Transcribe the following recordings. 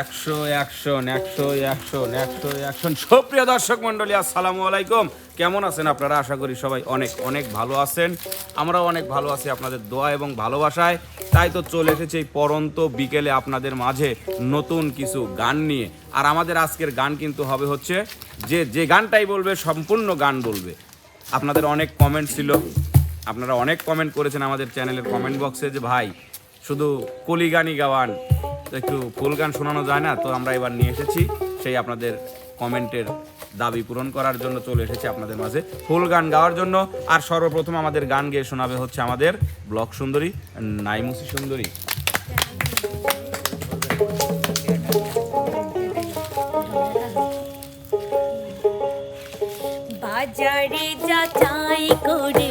একশো একশো একশো একশো একশো একশো। সুপ্রিয় দর্শক মন্ডলী আসসালামু আলাইকুম। কেমন আছেন আপনারা? আশা করি সবাই অনেক অনেক ভালো আছেন। আমরাও অনেক ভালো আছি আপনাদের দোয়া এবং ভালোবাসায়। তাই তো চলে এসেছে এই পরন্ত বিকেলে আপনাদের মাঝে নতুন কিছু গান নিয়ে। আর আমাদের আজকের গান কিন্তু হবে হচ্ছে, যে যে গানটাই বলবে, সম্পূর্ণ গান বলবে। আপনাদের অনেক কমেন্ট ছিল। আপনারা অনেক কমেন্ট করেছেন আমাদের চ্যানেলের কমেন্ট বক্সে যে, ভাই, শুধু কলি গানই গাওয়ান। একটু ফুল গান শোনানো যায় না, তো আমরা এবার নিয়ে এসেছি। সেই আপনাদের কমেন্টের দাবি পূরণ করার জন্য চলে এসেছি আপনাদের মাঝে ফুল গান গাওয়ার জন্য। আর সর্বপ্রথম আমাদের গান গেয়ে শোনাবে হচ্ছে আমাদের ব্লক সুন্দরী, নাইমুসি সুন্দরী। বাজারে যাচাই করে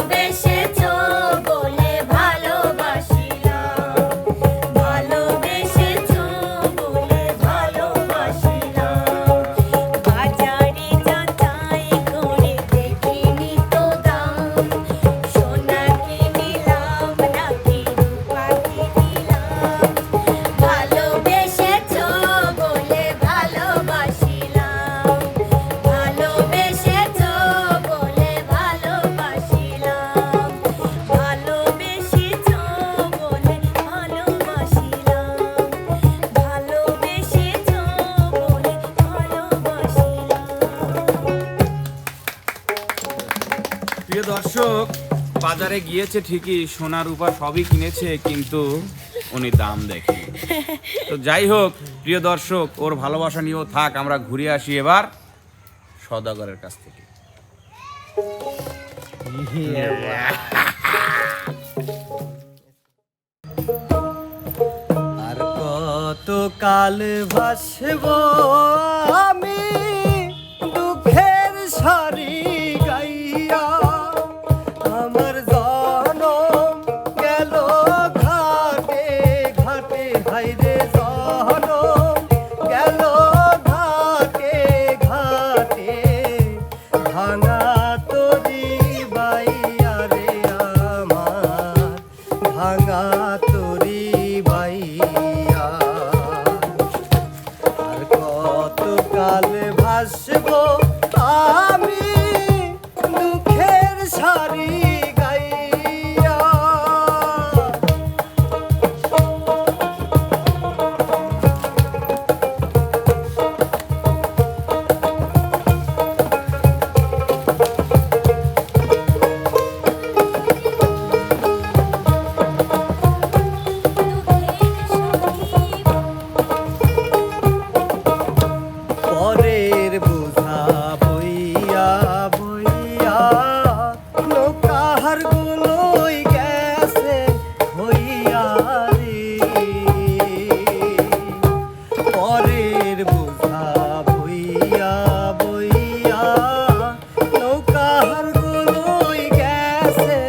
ভালোবেসেছো বাজারে গিয়েছে ঠিকই সোনা রূপা সবই কিনেছে, কিন্তু উনি দাম দেখে। তো যাই হোক, প্রিয় দর্শক, ওর ভালোবাসা নিয়েও থাক, আমরা ঘুরে আসি এবার সদাগরের কাছ থেকে। আর কত কাল ভাসব আমি দুঃখের সারি? ます。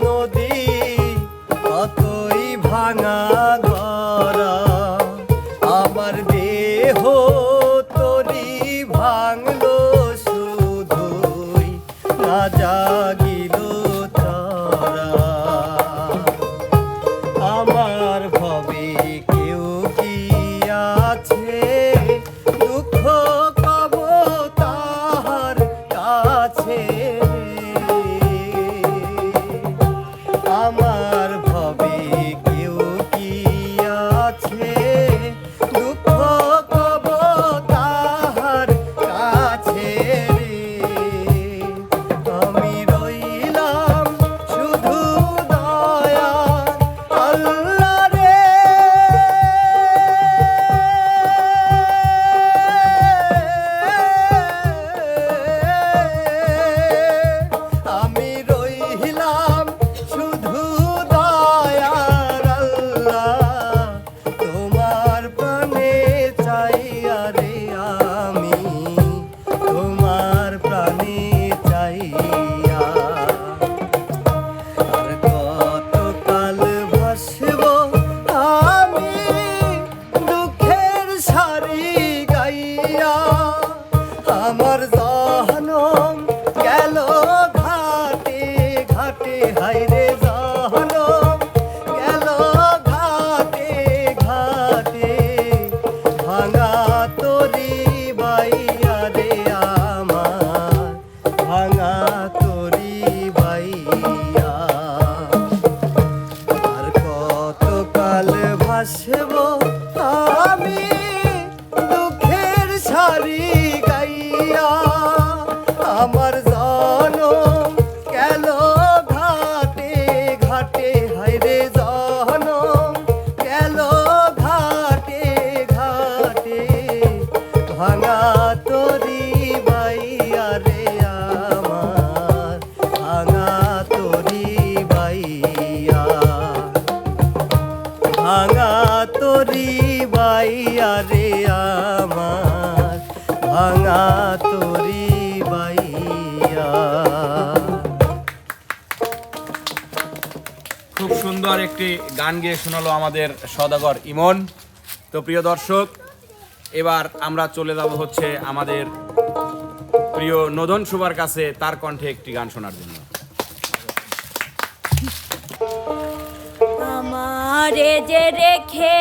নদী কতই ভাঙা কাটে হাইরে খুব সুন্দর একটি গান গেয়ে শোনালো আমাদের সদাগর ইমন। তো প্রিয় দর্শক, এবার আমরা চলে যাব হচ্ছে আমাদের প্রিয় নদন সুবার কাছে, তার কণ্ঠে একটি গান শোনার জন্য। আমারে যে রেখে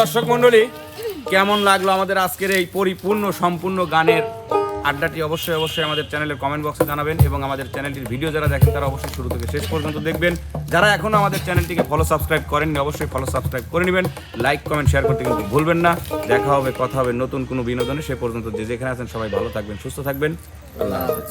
দর্শক মণ্ডলী, কেমন লাগল আমাদের আজকের এই পরিপূর্ণ, সম্পূর্ণ গানের আড্ডাটি? অবশ্যই অবশ্যই আমাদের চ্যানেলের কমেন্ট বক্সে জানাবেন এবং আমাদের চ্যানেলটির ভিডিও যারা দেখেন, তারা অবশ্যই শুরু থেকে শেষ পর্যন্ত দেখবেন। যারা এখনও আমাদের চ্যানেলটিকে ফলো সাবস্ক্রাইব করেননি, অবশ্যই ফলো সাবস্ক্রাইব করে নেবেন। লাইক কমেন্ট শেয়ার করতে কিন্তু ভুলবেন না। দেখা হবে, কথা হবে নতুন কোনো বিনোদনে, সে পর্যন্ত যে যেখানে আছেন সবাই ভালো থাকবেন, সুস্থ থাকবেন। আল্লাহ হাফেজ।